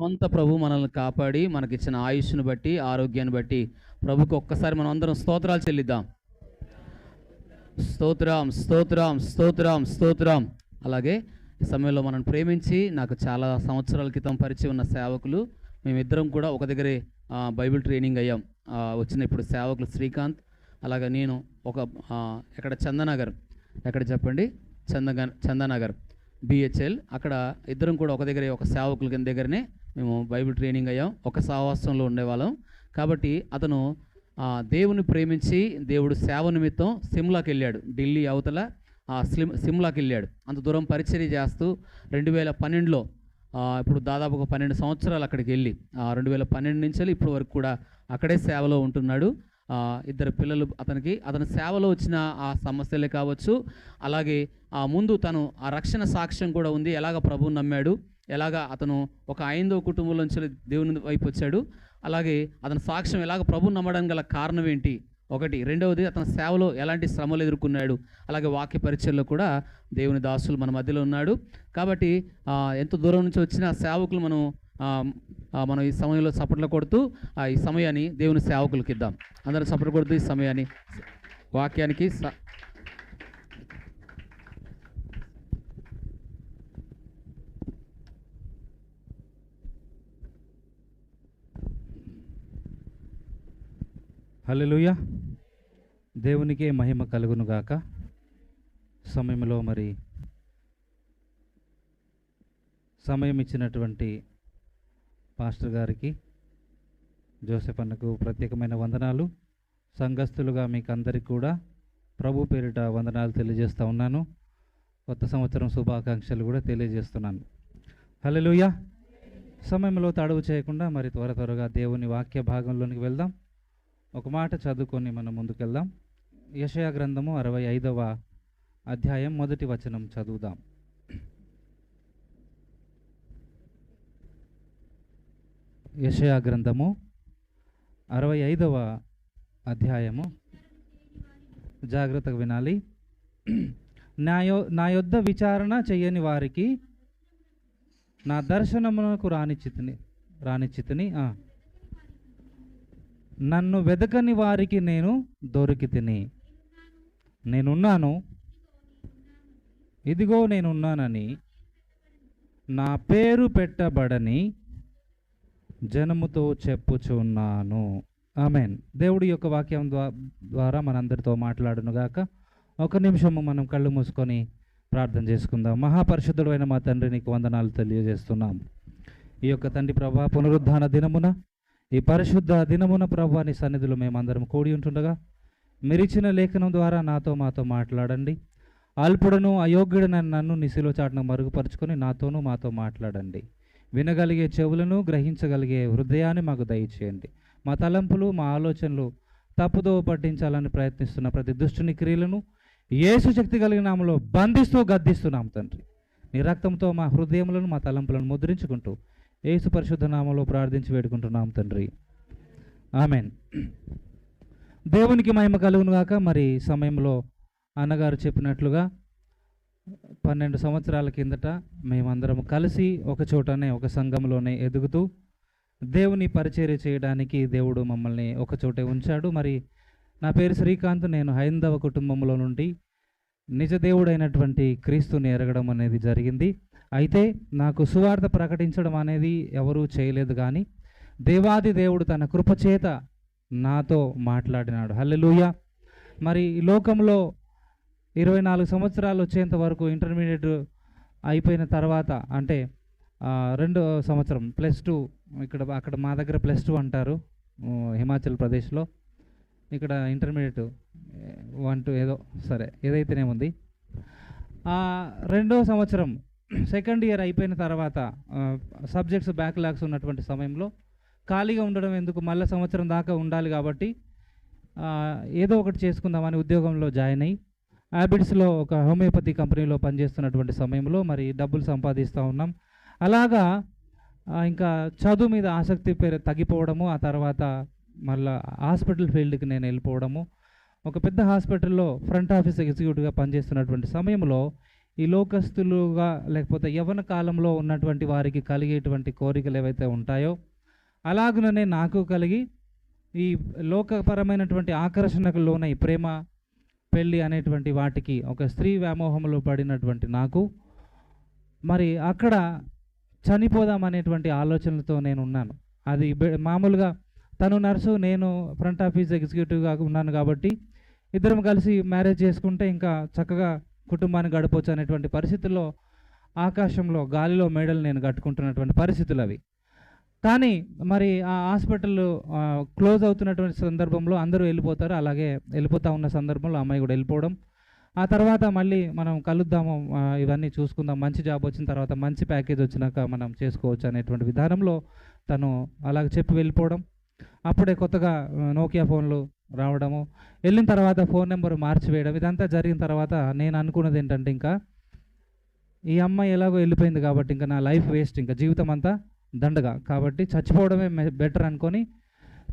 కొంత ప్రభు మనల్ని కాపాడి మనకిచ్చిన ఆయుష్ను బట్టి ఆరోగ్యాన్ని బట్టి ప్రభుకి ఒక్కసారి మనం అందరం స్తోత్రాలు చెల్లిద్దాం. స్తోత్రం స్తోత్రం స్తోత్రం స్తోత్రం. అలాగే ఈ సమయంలో మనం ప్రేమించి నాకు చాలా సంవత్సరాల క్రితం పరిచయం ఉన్న సేవకులు మేమిద్దరం కూడా ఒక దగ్గరే బైబిల్ ట్రైనింగ్ అయ్యాం. వచ్చిన ఇప్పుడు సేవకులు శ్రీకాంత్ అలాగే నేను ఒక ఎక్కడ చందనగర్ ఎక్కడ చెప్పండి? చందగ చందనగర్ బిహెచ్ఎల్ అక్కడ ఇద్దరం కూడా ఒక దగ్గరే ఒక సేవకుల దగ్గరనే మేము బైబిల్ ట్రైనింగ్ అయ్యాం. ఒక సహవాసంలో ఉండేవాళ్ళం. కాబట్టి అతను దేవుని ప్రేమించి దేవుడు సేవ నిమిత్తం సిమ్లాకి వెళ్ళాడు. ఢిల్లీ అవతల ఆ స్లిమ్ సిమ్లాకి వెళ్ళాడు. అంత దూరం పరిచర్య చేస్తూ రెండు వేల పన్నెండులో ఇప్పుడు దాదాపు ఒక పన్నెండు సంవత్సరాలు అక్కడికి వెళ్ళి రెండు వేల పన్నెండు నుంచి ఇప్పటి ఇప్పుడు వరకు కూడా అక్కడే సేవలో ఉంటున్నాడు. ఇద్దరు పిల్లలు అతనికి. అతని సేవలో వచ్చిన ఆ సమస్యలే కావచ్చు. అలాగే ఆ ముందు తను ఆ రక్షణ సాక్ష్యం కూడా ఉంది. ఎలాగ ప్రభువు నమ్మాడు? ఎలాగా అతను ఒక ఐందవ కుటుంబంలో నుంచి దేవుని వైపు వచ్చాడు. అలాగే అతని సాక్ష్యం ఎలాగ ప్రభు నమ్మడానికి గల కారణం ఏంటి? ఒకటి. రెండవది అతని సేవలో ఎలాంటి శ్రమలు ఎదుర్కొన్నాడు? అలాగే వాక్య పరిచయంలో కూడా దేవుని దాసులు మన మధ్యలో ఉన్నాడు. కాబట్టి ఎంత దూరం నుంచి వచ్చిన సేవకులు మనం మనం ఈ సమయంలో చప్పట్లు కొడుతూ ఆ, ఈ సమయాన్ని దేవుని సేవకులకి ఇద్దాం. అందరం చప్పట్లు కొడుతూ ఈ సమయాన్ని వాక్యానికి హలోయ దేవునికే మహిమ కలుగునుగాక. సమయంలో మరి సమయం ఇచ్చినటువంటి పాస్టర్ గారికి జోసెఫ్ అన్నకు ప్రత్యేకమైన వందనాలు. సంఘస్థులుగా మీకు అందరికీ కూడా ప్రభు పేరిట వందనాలు తెలియజేస్తూ ఉన్నాను. కొత్త సంవత్సరం శుభాకాంక్షలు కూడా తెలియజేస్తున్నాను. హల్లెలూయా. సమయంలో తడువు చేయకుండా మరి త్వర త్వరగా దేవుని వాక్య భాగంలోనికి వెళ్దాం. ఒక మాట చదువుకొని మనం ముందుకెళ్దాం. యషయా గ్రంథము అరవై ఐదవ అధ్యాయం మొదటి వచనం చదువుదాం. యషయా గ్రంథము అరవై ఐదవ అధ్యాయము. జాగ్రత్తగా వినాలి. నా నా యొద్ద విచారణ చేయని వారికి నా దర్శనమునకు రానిచ్చితిని రానిచ్చితిని నన్ను వెదకని వారికి నేను దొరికి తిని నేనున్నాను ఇదిగో నేనున్నానని నా పేరు పెట్టబడని జనముతో చెప్పుచున్నాను. ఆమెన్. దేవుడి యొక్క వాక్యం ద్వారా మనందరితో మాట్లాడునుగాక. ఒక నిమిషము మనం కళ్ళు మూసుకొని ప్రార్థన చేసుకుందాం. మహాపరిశుద్ధుడైన మా తండ్రి నీకు వందనాలు తెలియజేస్తున్నాం. ఈ యొక్క తండ్రి ప్రభా పునరుద్ధాన దినమున ఈ పరిశుద్ధ దినమున ప్రభా నీ సన్నిధిలో మేమందరం కూడి ఉంటుండగా మీరిచ్చిన లేఖనం ద్వారా నాతో మాతో మాట్లాడండి. అల్పుడను అయోగ్యుడనని నన్ను నిశిలో చాటును మరుగుపరుచుకొని నాతోనూ మాతో మాట్లాడండి. వినగలిగే చెవులను గ్రహించగలిగే హృదయాన్ని మాకు దయచేయండి. మా తలంపులు మా ఆలోచనలు తప్పుదో పట్టించాలని ప్రయత్నిస్తున్న ప్రతి దుష్టుని క్రియలను ఏసు శక్తి కలిగిన నామలో బంధిస్తూ గద్దిస్తున్నాం తండ్రి. నీ రక్తంతో మా హృదయములను మా తలంపులను ముద్రించుకుంటూ ఏసు పరిశుద్ధ నామంలో ప్రార్థించి వేడుకుంటున్నాం తండ్రి. ఆమెన్. దేవునికి మహిమ కలుగునుగాక మరి సమయంలో అన్నగారు చెప్పినట్లుగా పన్నెండు సంవత్సరాల కిందట మేమందరం కలిసి ఒక చోటనే ఒక సంఘంలోనే ఎదుగుతూ దేవుని పరిచర్య చేయడానికి దేవుడు మమ్మల్ని ఒక చోటే ఉంచాడు. మరి నా పేరు శ్రీకాంత్. నేను హైందవ కుటుంబంలో నుండి నిజ దేవుడైనటువంటి క్రీస్తుని ఎరగడం అనేది జరిగింది. అయితే నాకు సువార్త ప్రకటించడం అనేది ఎవరూ చేయలేదు కానీ దేవాది దేవుడు తన కృపచేత నాతో మాట్లాడినాడు. హల్లెలూయ. మరి ఈ లోకంలో ఇరవై నాలుగు సంవత్సరాలు వచ్చేంత వరకు ఇంటర్మీడియట్ అయిపోయిన తర్వాత అంటే రెండో సంవత్సరం ప్లస్ టూ ఇక్కడ అక్కడ మా దగ్గర ప్లస్ టూ అంటారు హిమాచల్ ప్రదేశ్లో. ఇక్కడ ఇంటర్మీడియట్ వన్ టూ ఏదో సరే ఏదైతేనేముంది. రెండో సంవత్సరం సెకండ్ ఇయర్ అయిపోయిన తర్వాత సబ్జెక్ట్స్ బ్యాక్లాగ్స్ ఉన్నటువంటి సమయంలో ఖాళీగా ఉండడం ఎందుకు? మళ్ళీ సంవత్సరం దాకా ఉండాలి కాబట్టి ఏదో ఒకటి చేసుకుందామని ఉద్యోగంలో జాయిన్ అయ్యి హ్యాబిట్స్లో ఒక హోమియోపతి కంపెనీలో పనిచేస్తున్నటువంటి సమయంలో మరి డబ్బులు సంపాదిస్తూ ఉన్నాం. అలాగా ఇంకా చదువు మీద ఆసక్తి పేరు తగ్గిపోవడము ఆ తర్వాత మళ్ళా హాస్పిటల్ ఫీల్డ్కి నేను వెళ్ళిపోవడము ఒక పెద్ద హాస్పిటల్లో ఫ్రంట్ ఆఫీస్ ఎగ్జిక్యూటివ్గా పనిచేస్తున్నటువంటి సమయంలో ఈ లోకస్తులుగా లేకపోతే యవన కాలంలో ఉన్నటువంటి వారికి కలిగేటువంటి కోరికలు ఏవైతే ఉంటాయో అలాగుననే నాకు కలిగి ఈ లోకపరమైనటువంటి ఆకర్షణకు లోనై ప్రేమ పెళ్ళి అనేటువంటి వాటికి ఒక స్త్రీ వ్యామోహంలో పడినటువంటి నాకు మరి అక్కడ చనిపోదాం అనేటువంటి ఆలోచనలతో నేను ఉన్నాను అది మామూలుగా తను నర్సు నేను ఫ్రంట్ ఆఫీస్ ఎగ్జిక్యూటివ్గా ఉన్నాను కాబట్టి ఇద్దరం కలిసి మ్యారేజ్ చేసుకుంటే ఇంకా చక్కగా కుటుంబాన్ని గడపవచ్చు అనేటువంటి పరిస్థితుల్లో ఆకాశంలో గాలిలో మేడలు నేను కట్టుకుంటున్నటువంటి పరిస్థితులు అవి. కానీ మరి ఆ హాస్పిటల్ క్లోజ్ అవుతున్నటువంటి సందర్భంలో అందరూ వెళ్ళిపోతారు. అలాగే వెళ్ళిపోతూ ఉన్న సందర్భంలో అమ్మాయి కూడా వెళ్ళిపోవడం. ఆ తర్వాత మళ్ళీ మనం కలుద్దాము ఇవన్నీ చూసుకుందాం. మంచి జాబ్ వచ్చిన తర్వాత మంచి ప్యాకేజ్ వచ్చినాక మనం చేసుకోవచ్చు అనేటువంటి విధానంలో తను అలాగ చెప్పి వెళ్ళిపోవడం. అప్పుడే కొత్తగా నోకియా ఫోన్లు రావడము. వెళ్ళిన తర్వాత ఫోన్ నెంబర్ మార్చివేయడం. ఇదంతా జరిగిన తర్వాత నేను అనుకున్నది ఏంటంటే ఇంకా ఈ అమ్మాయి ఎలాగో వెళ్ళిపోయింది కాబట్టి ఇంకా నా లైఫ్ వేస్ట్. ఇంకా జీవితం అంతా దండగా. కాబట్టి చచ్చిపోవడమే బెటర్ అనుకొని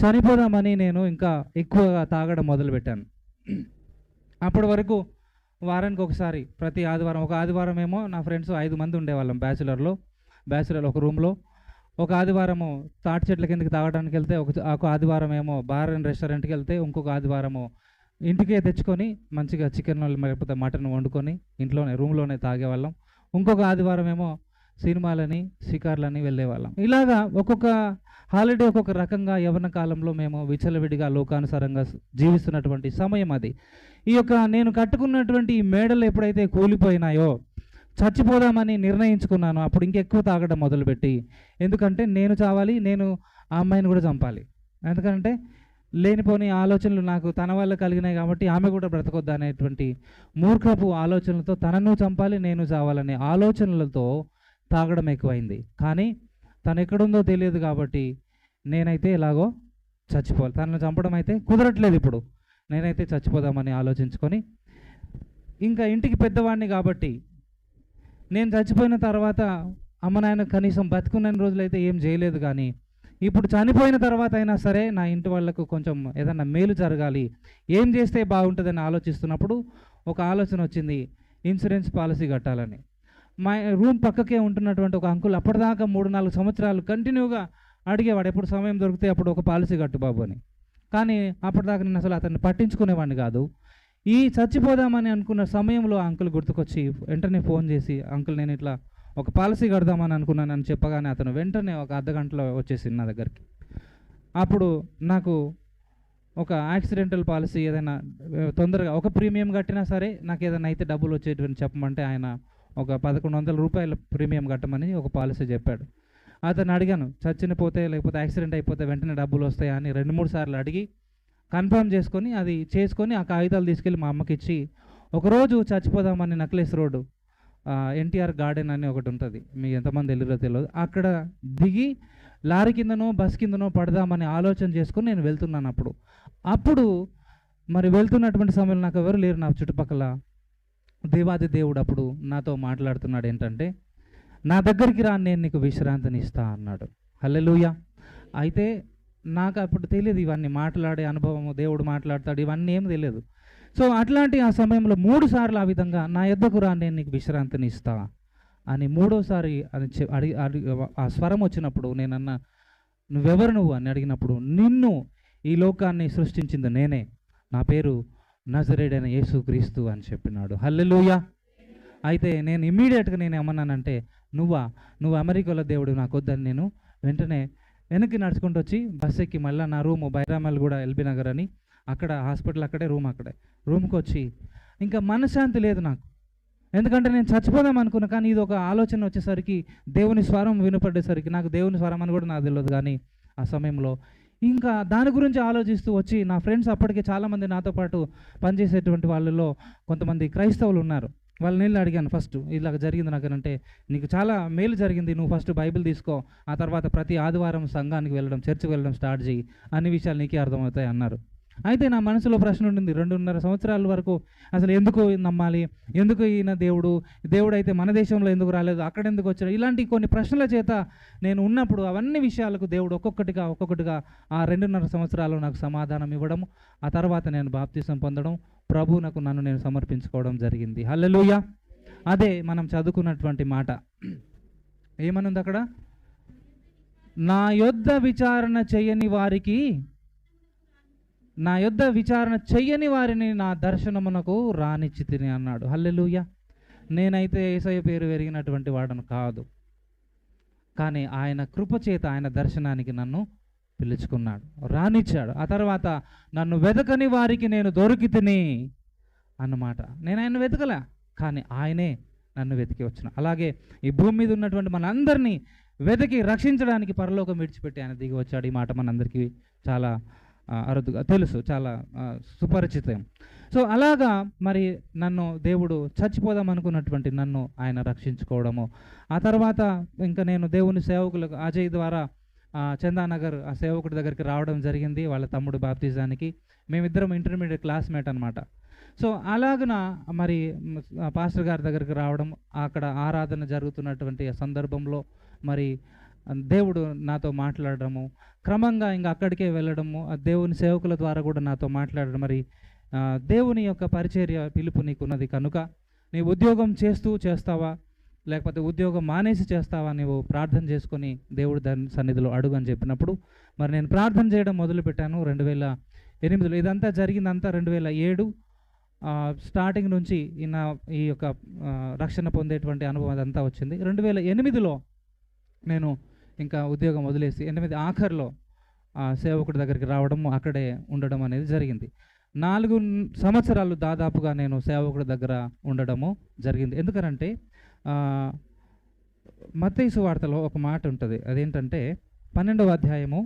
చనిపోదామని నేను ఇంకా ఎక్కువగా తాగడం మొదలుపెట్టాను. అప్పటి వరకు వారానికి ఒకసారి ప్రతి ఆదివారం ఒక ఆదివారం ఏమో నా ఫ్రెండ్స్ ఐదు మంది ఉండేవాళ్ళం బ్యాచులర్లో. బ్యాచులర్ ఒక రూమ్లో. ఒక ఆదివారము తాటి చెట్ల కిందకి తాగడానికి వెళ్తే ఒక ఆదివారం ఏమో బార్ అండ్ రెస్టారెంట్కి వెళ్తే ఇంకొక ఆదివారము ఇంటికే తెచ్చుకొని మంచిగా చికెన్ లేకపోతే మటన్ వండుకొని ఇంట్లోనే రూమ్లోనే తాగేవాళ్ళం. ఇంకొక ఆదివారం ఏమో సినిమాలని షికార్లని వెళ్ళేవాళ్ళం. ఇలాగా ఒక్కొక్క హాలిడే ఒక్కొక్క రకంగా యవన కాలంలో మేము విచలవిడిగా లోకానుసారంగా జీవిస్తున్నటువంటి సమయం అది. ఈ యొక్క నేను కట్టుకున్నటువంటి ఈ మేడలు ఎప్పుడైతే కూలిపోయినాయో చచ్చిపోదామని నిర్ణయించుకున్నాను. అప్పుడు ఇంకెక్కువ తాగడం మొదలుపెట్టి. ఎందుకంటే నేను చావాలి నేను ఆ అమ్మాయిని కూడా చంపాలి. ఎందుకంటే లేనిపోని ఆలోచనలు నాకు తన వల్ల కలిగినాయి కాబట్టి ఆమె కూడా బ్రతకొద్దు అనేటువంటి మూర్ఖపు ఆలోచనలతో తనను చంపాలి నేను చావాలనే ఆలోచనలతో తాగడం ఎక్కువైంది. కానీ తను ఎక్కడుందో తెలియదు కాబట్టి నేనైతే ఎలాగో చచ్చిపోవాలి. తనను చంపడం అయితే కుదరట్లేదు ఇప్పుడు. నేనైతే చచ్చిపోదామని ఆలోచించుకొని ఇంకా ఇంటికి పెద్దవాడిని కాబట్టి నేను చచ్చిపోయిన తర్వాత అమ్మ నాయన కనీసం బతుకున్న రోజులైతే ఏం చేయలేదు కానీ ఇప్పుడు చనిపోయిన తర్వాత అయినా సరే నా ఇంటి వాళ్ళకు కొంచెం ఏదన్నా మేలు జరగాలి. ఏం చేస్తే బాగుంటుందని ఆలోచిస్తున్నప్పుడు ఒక ఆలోచన వచ్చింది ఇన్సూరెన్స్ పాలసీ కట్టాలని. మా రూమ్ పక్కకే ఉంటున్నటువంటి ఒక అంకుల్ అప్పటిదాకా మూడు నాలుగు సంవత్సరాలు కంటిన్యూగా అడిగేవాడు ఎప్పుడు సమయం దొరికితే అప్పుడు ఒక పాలసీ కట్టు బాబు అని. కానీ అప్పటిదాకా నేను అసలు అతన్ని పట్టించుకునేవాడిని కాదు. ఈ చచ్చిపోదామని అనుకున్న సమయంలో అంకుల్ గుర్తుకొచ్చి వెంటనే ఫోన్ చేసి అంకుల్ నేను ఇట్లా ఒక పాలసీ కడదామని అనుకున్నాను అని చెప్పగానే అతను వెంటనే ఒక అర్ధ గంటలో వచ్చేసింది నా దగ్గరికి. అప్పుడు నాకు ఒక యాక్సిడెంటల్ పాలసీ ఏదైనా తొందరగా ఒక ప్రీమియం కట్టినా సరే నాకు ఏదైనా అయితే డబ్బులు వచ్చేటువంటి చెప్పమంటే ఆయన ఒక పదకొండు వందల రూపాయల ప్రీమియం కట్టమని ఒక పాలసీ చెప్పాడు. అతను అడిగాను చచ్చిన పోతే లేకపోతే యాక్సిడెంట్ అయిపోతే వెంటనే డబ్బులు వస్తాయా? అని రెండు మూడు సార్లు అడిగి కన్ఫర్మ్ చేసుకొని అది చేసుకొని ఆ కాగితాలు తీసుకెళ్ళి మా అమ్మకి ఇచ్చి ఒకరోజు చచ్చిపోదామని నక్లెస్ రోడ్డు ఎన్టీఆర్ గార్డెన్ అని ఒకటి ఉంటుంది. మీకు ఎంతమంది వెళ్ళిరో తెలియదు అక్కడ దిగి లారీ కిందనో బస్ కిందనో పడదామని ఆలోచన చేసుకొని నేను వెళ్తున్నాను అప్పుడు. అప్పుడు మరి వెళ్తున్నటువంటి సమయంలో నాకు ఎవరు లేరు నా చుట్టుపక్కల. దేవాది దేవుడు అప్పుడు నాతో మాట్లాడుతున్నాడు ఏంటంటే నా దగ్గరికి రా నేను నీకు విశ్రాంతిని ఇస్తా అన్నాడు. హల్లెలూయ. అయితే నాకు అప్పుడు తెలియదు ఇవన్నీ మాట్లాడే అనుభవము దేవుడు మాట్లాడతాడు ఇవన్నీ ఏం తెలియదు. సో అట్లాంటి ఆ సమయంలో మూడు సార్లు ఆ విధంగా నా ఎద్దకు రా నేను నీకు విశ్రాంతిని ఇస్తా అని మూడోసారి అని చె- అడిగి అడిగి ఆ స్వరం వచ్చినప్పుడు నేనన్నా నువ్వెవరు నువ్వు అని అడిగినప్పుడు నిన్ను ఈ లోకాన్ని సృష్టించింది నేనే. నా పేరు నజరేడైన యేసు క్రీస్తు అని చెప్పినాడు. హల్లెలూయా! అయితే నేను ఇమ్మీడియట్గా నేను ఏమన్నానంటే నువ్వా? నువ్వు అమెరికాలో దేవుడు నాకు వద్దని నేను వెంటనే వెనక్కి నడుచుకుంటూ వచ్చి బస్ ఎక్కి మళ్ళీ నా రూమ్ బైరామల్ కూడా ఎల్బీ నగర్ అని. అక్కడ హాస్పిటల్ అక్కడే రూమ్ అక్కడే. రూమ్కి వచ్చి ఇంకా మనశ్శాంతి లేదు నాకు. ఎందుకంటే నేను చచ్చిపోదాం అనుకున్నా కానీ ఇది ఒక ఆలోచన వచ్చేసరికి దేవుని స్వరం వినపడేసరికి నాకు దేవుని స్వరం అని కూడా నాకు తెలియదు కానీ ఆ సమయంలో. ఇంకా దాని గురించి ఆలోచిస్తూ వచ్చి నా ఫ్రెండ్స్ అప్పటికే చాలామంది నాతో పాటు పనిచేసేటువంటి వాళ్ళలో కొంతమంది క్రైస్తవులు ఉన్నారు. వాళ్ళని వెళ్ళి అడిగాను ఫస్ట్ ఇలాగ జరిగింది నాకు అంటే నీకు చాలా మేలు జరిగింది నువ్వు ఫస్ట్ బైబిల్ తీసుకో ఆ తర్వాత ప్రతి ఆదివారం సంఘానికి వెళ్ళడం చర్చికి వెళ్ళడం స్టార్ట్ చేయి అన్ని విషయాలు నీకే అర్థమవుతాయి అన్నారు. అయితే నా మనసులో ప్రశ్న ఉంటుంది రెండున్నర సంవత్సరాల వరకు అసలు ఎందుకు నమ్మాలి? ఎందుకు ఈయన దేవుడు? దేవుడు అయితే మన దేశంలో ఎందుకు రాలేదు? అక్కడ ఎందుకు వచ్చాడు? ఇలాంటి కొన్ని ప్రశ్నల చేత నేను ఉన్నప్పుడు అవన్నీ విషయాలకు దేవుడు ఒక్కొక్కటిగా ఒక్కొక్కటిగా ఆ రెండున్నర సంవత్సరాలు నాకు సమాధానం ఇవ్వడం ఆ తర్వాత నేను బాప్తీసం పొందడం ప్రభువునకు నన్ను నేను సమర్పించుకోవడం జరిగింది. హల్లెలూయా! అదే మనం చదువుకున్నటువంటి మాట. ఏమనుంది అక్కడ? నా యొద్ద విచారణ చేయని వారికి నా యొద్ద విచారణ చెయ్యని వారిని నా దర్శనమునకు రానిచ్చి తిని అన్నాడు. హల్లెలూయ. నేనైతే ఏసయ్య పేరు పెరిగినటువంటి వాడను కాదు. కానీ ఆయన కృపచేత ఆయన దర్శనానికి నన్ను పిలుచుకున్నాడు. రానిచ్చాడు. ఆ తర్వాత నన్ను వెతకని వారికి నేను దొరికి తిని అన్నమాట. నేను ఆయన వెతకలే కానీ ఆయనే నన్ను వెతికి వచ్చిన. అలాగే ఈ భూమి మీద ఉన్నటువంటి మనందరినీ వెతికి రక్షించడానికి పరలోకం విడిచిపెట్టి ఆయన దిగి వచ్చాడు. ఈ మాట మనందరికీ చాలా అరుదుగా తెలుసు చాలా సుపరిచితం. సో అలాగా మరి నన్ను దేవుడు చచ్చిపోదాం అనుకున్నటువంటి నన్ను ఆయన రక్షించుకోవడము. ఆ తర్వాత ఇంకా నేను దేవుని సేవకులకు అజయ్ ద్వారా చందానగర్ ఆ సేవకుడి దగ్గరికి రావడం జరిగింది వాళ్ళ తమ్ముడు బాప్తిజానికి. మేమిద్దరం ఇంటర్మీడియట్ క్లాస్మేట్ అనమాట సో అలాగన మరి పాస్టర్ గారి దగ్గరికి రావడం అక్కడ ఆరాధన జరుగుతున్నటువంటి ఆ సందర్భంలో మరి దేవుడు నాతో మాట్లాడడము క్రమంగా ఇంకా అక్కడికే వెళ్ళడము ఆ దేవుని సేవకుల ద్వారా కూడా నాతో మాట్లాడడం. మరి దేవుని యొక్క పరిచర్య పిలుపు నీకున్నది కనుక నీ ఉద్యోగం చేస్తూ చేస్తావా? లేకపోతే ఉద్యోగం మానేసి చేస్తావా? నీవు ప్రార్థన చేసుకొని దేవుడి దాని సన్నిధిలో అడుగు అని చెప్పినప్పుడు మరి నేను ప్రార్థన చేయడం మొదలుపెట్టాను రెండు వేల ఎనిమిదిలో. ఇదంతా జరిగిందంతా రెండు వేల ఏడు స్టార్టింగ్ నుంచి ఈ నా ఈ యొక్క రక్షణ పొందేటువంటి అనుభవం అదంతా వచ్చింది. రెండు వేల ఎనిమిదిలో నేను ఇంకా ఉద్యోగం వదిలేసి ఎనిమిది ఆఖరిలో సేవకుడి దగ్గరికి రావడం అక్కడే ఉండడం అనేది జరిగింది. నాలుగు సంవత్సరాలు దాదాపుగా నేను సేవకుడి దగ్గర ఉండడము జరిగింది. ఎందుకనంటే మత్తైసు వార్తలో ఒక మాట ఉంటుంది. అదేంటంటే పన్నెండవ అధ్యాయము